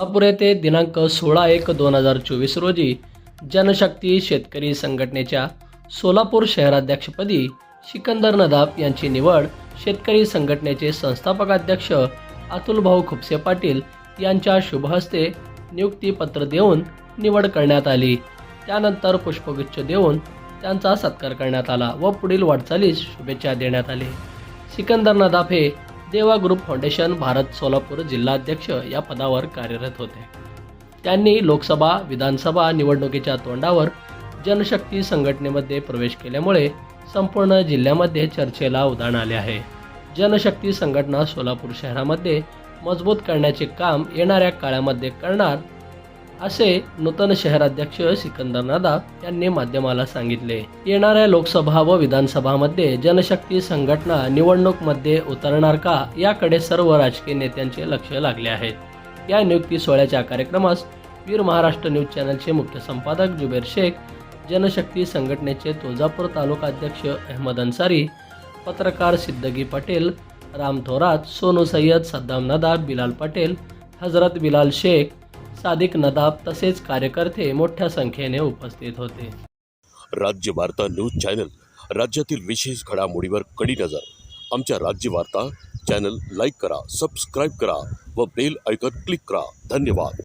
अपुरे ते दिनांक सोळा एक दोन हजार चोवीस रोजी जनशक्ती शेतकरी संघटनेच्या सोलापूर शहराध्यक्षपदी सिकंदर नदाब यांची निवड शेतकरी संघटनेचे संस्थापक अध्यक्ष अतुलभाऊ खुपसे पाटील यांच्या शुभहस्ते नियुक्तीपत्र देऊन निवड करण्यात आली. त्यानंतर पुष्पगुच्छ देऊन त्यांचा सत्कार करण्यात आला व पुढील वाटचालीस शुभेच्छा देण्यात आली. सिकंदर नदाफ हे देवा ग्रुप फाउंडेशन भारत सोलापूर जिल्हाध्यक्ष या पदावर कार्यरत होते. त्यांनी लोकसभा विधानसभा निवडणुकीच्या तोंडावर जनशक्ती संघटनेमध्ये प्रवेश केल्यामुळे संपूर्ण जिल्ह्यामध्ये चर्चेला उधाण आले आहे. जनशक्ती संघटना सोलापूर शहरामध्ये मजबूत करण्याचे काम येणाऱ्या काळामध्ये करणार असे नूतन शहराध्यक्ष सिकंदर नादा यांनी माध्यमाला सांगितले. येणाऱ्या लोकसभा व विधानसभामध्ये जनशक्ती संघटना निवडणूकमध्ये उतरणार का याकडे सर्व राजकीय नेत्यांचे लक्ष लागले आहेत. या नियुक्ती सोहळ्याच्या कार्यक्रमास वीर महाराष्ट्र न्यूज चॅनलचे मुख्य संपादक जुबेर शेख जनशक्ती संघटनेचे तुळजापूर तालुका अध्यक्ष अहमद अन्सारी पत्रकार सिद्दगी पटेल राम थोरात सोनू सय्यद सद्दाम नदाब बिलाल पटेल हजरत बिलाल शेख सादिक नदाब तसेच कार्यकर्ते मोठ्या संख्येने उपस्थित होते. राज्य वार्ता न्यूज चॅनल राज्यातील विशेष घडामोडीवर कडी नजर. आमच्या राज्य वार्ता चॅनल लाईक करा सबस्क्राईब करा व बेल ऐकत क्लिक करा. धन्यवाद.